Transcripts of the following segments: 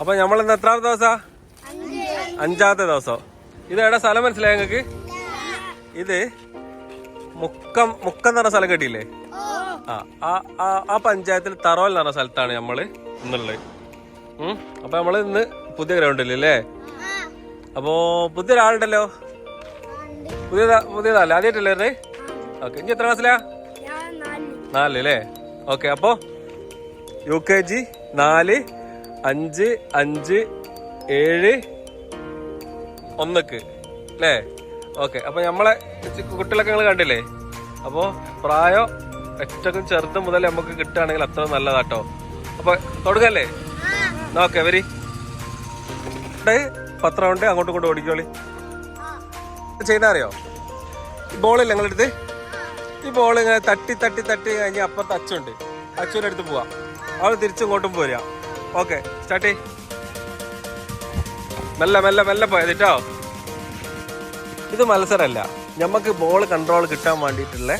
അപ്പൊ നമ്മൾ ഇന്ന് എത്രാമത്തെ ദിവസാ? അഞ്ചാമത്തെ ദിവസം. ഇത് എവിടെ സ്ഥലം മനസ്സിലായി ഞങ്ങക്ക് ഇത് മുക്കം മുക്കം എന്ന് പറഞ്ഞ സ്ഥലം കേട്ടില്ലേ? ആ ആ- പഞ്ചായത്തിൽ തറോൽ എന്ന് പറഞ്ഞ സ്ഥലത്താണ് നമ്മൾ ഇന്നുള്ളത്. അപ്പൊ നമ്മൾ ഇന്ന് പുതിയ ഗ്രൗണ്ടിൽ അല്ലേ? പുതിയ ഒരാളുണ്ടല്ലോ പുതിയതാ പുതിയതല്ല? ആദ്യമായിട്ടല്ലേ ഓക്കെ ഇനി എത്ര ക്ലാസ്സിലാ? നാലല്ലേ അല്ലേ? ഓക്കെ അപ്പോ യു കെ ജി നാല് അഞ്ച് അഞ്ച് ഏഴ്. ഒന്നക്ക്. അല്ലേ ഓക്കെ. അപ്പൊ നമ്മളെ കുട്ടികളൊക്കെ നിങ്ങൾ കണ്ടില്ലേ? അപ്പോ പ്രായം ഏറ്റവും ചെറുത് മുതൽ നമുക്ക് കിട്ടുകയാണെങ്കിൽ അത്ര നല്ലതാട്ടോ. അപ്പൊ തുടങ്ങല്ലേ? ഓക്കെ വരി. പത്ത് റൗണ്ട് അങ്ങോട്ടും ഇങ്ങോട്ടും ഓടിക്കോളി. ചെയ്യുന്ന അറിയോ? ഈ ബോളില്ല നിങ്ങളെടുത്ത്? ഈ ബോൾ ഇങ്ങനെ തട്ടി തട്ടി തട്ടി കഴിഞ്ഞ് അപ്പുറത്ത് അച്ചുണ്ട്. അച്ഛന്റെ അടുത്ത് പോവാം. അവൾ തിരിച്ചു ഇങ്ങോട്ടും പോരാ ഓക്കെ സ്റ്റാർട്ട് മെല്ലെ മെല്ലെ മെല്ലെ പോയത് കേട്ടോ ഇത് മത്സരമല്ല. നമുക്ക് ബോൾ കൺട്രോൾ കിട്ടാൻ വേണ്ടിയിട്ടുള്ള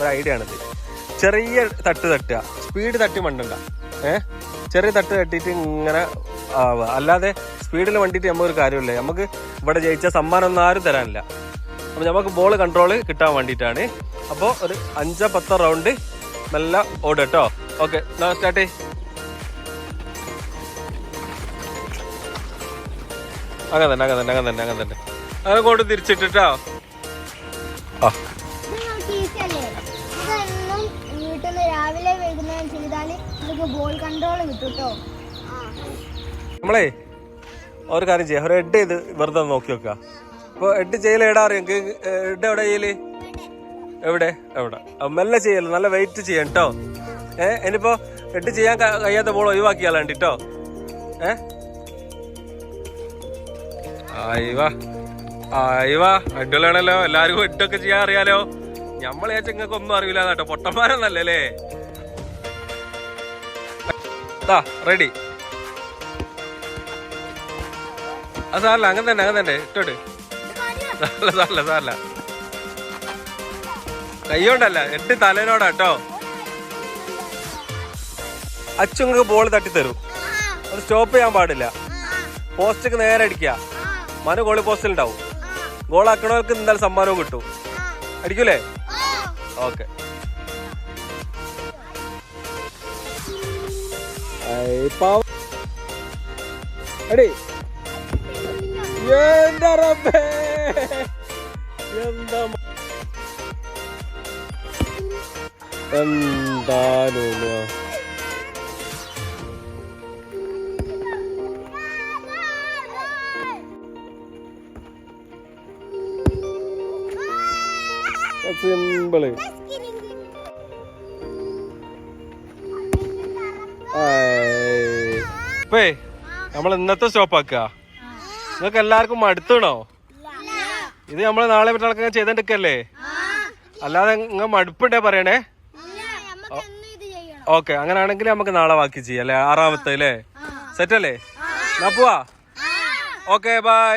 ഒരു ഐഡിയ ആണിത്. ചെറിയ തട്ട് തട്ടുക. സ്പീഡ് തട്ടി മണ്ടണ്ട ഏ? ചെറിയ തട്ട് തട്ടിയിട്ട് ഇങ്ങനെ ആവുക. അല്ലാതെ സ്പീഡിൽ വണ്ടിയിട്ട് നമുക്കൊരു കാര്യമില്ല. നമുക്ക് ഇവിടെ ജയിച്ച സമ്മാനം ഒന്നും ആരും തരാനില്ല. അപ്പോൾ നമുക്ക് ബോൾ കൺട്രോൾ കിട്ടാൻ വേണ്ടിയിട്ടാണ്. അപ്പോൾ ഒരു അഞ്ചോ പത്തോ റൗണ്ട് നല്ല ഓടുക കേട്ടോ ഓക്കെ സ്റ്റാർട്ട് അങ്ങനെ തന്നെ അങ്ങനെ തന്നെ അങ്ങനെ തന്നെ അങ്ങനെ തന്നെ അങ്ങനെ കൊണ്ട് തിരിച്ചിട്ടിട്ടോ ആ വീട്ടിൽ രാവിലെ വൈകുന്നേരം ചെയ്താൽ നമുക്ക് ബോൾ കൺട്രോൾ കിട്ടും കേട്ടോ നമ്മളേ ഒരു കാര്യം ചെയ്യാം. ഒരു എഡ് ചെയ്ത് വെറുതെ നോക്കി നോക്കുക അപ്പൊ എഡ് ചെയ്യൽ എടാ അറിയാം? ഹെഡ് എവിടെ ചെയ്യൽ? എവിടെ? എവിടെ? മെല്ലെ ചെയ്യൽ. നല്ല വെയിറ്റ് ചെയ്യാം കേട്ടോ ഏഹ് ഇനിയിപ്പോ എഡ് ചെയ്യാൻ കഴിയാത്ത ബോൾ ഒഴിവാക്കിയാലാണ്ട് കേട്ടോ ഏ? ആയിവാ. ആയിവാ. അടിപൊളിയാണല്ലോ. എല്ലാവർക്കും ഇട്ടൊക്കെ ചെയ്യാൻ അറിയാലോ. ഞമ്മളെ ചെങ്ങൾക്ക് ഒന്നും അറിയില്ല കേട്ടോ. പൊട്ടന്മാരൊന്നല്ലേ റെഡി ആ സാറല്ല അങ്ങനെ തന്നെ അങ്ങനെ തന്നെ. ഇട്ടോട്ട് സാറല്ല സാറല്ല സാറല്ല കൈയോണ്ടല്ല എട്ട് തലേനോടാ കേട്ടോ. അച്ചുങ്ങൾക്ക് ബോൾ തട്ടിത്തരും. അത് സ്റ്റോപ്പ് ചെയ്യാൻ പാടില്ല. പോസ്റ്റക്ക് നേരെ അടിക്കുക മനു ഗോളി പോസ്റ്റിൽ ഉണ്ടാവും ഗോൾ ആക്കണവർക്ക് എന്തായാലും സമ്മാനവും കിട്ടും. അടിക്കൂലേ? ഓക്കെ അടി എന്താ എന്താ മ- സിമ്പിൾ ഇപ്പേ നമ്മൾ ഇന്നത്തെ സ്റ്റോപ്പ് ആക്ക. നിങ്ങൾക്ക് എല്ലാവർക്കും മടുത്തണോ? ഇത് നമ്മൾ നാളെ മറ്റന്നാൾക്ക് ചെയ്തെടുക്കല്ലേ അല്ലാതെ നിങ്ങൾ മടുപ്പുണ്ടേ പറയണേ? നമുക്ക് എന്നും ഇത് ചെയ്യണം. ഓക്കെ അങ്ങനെയാണെങ്കിൽ നമുക്ക് നാളെ ബാക്കി ചെയ്യാം അല്ലേ? ആറാമത്തെ അല്ലേ? സെറ്റല്ലേ? എന്നാ പോവാ? Okay bye.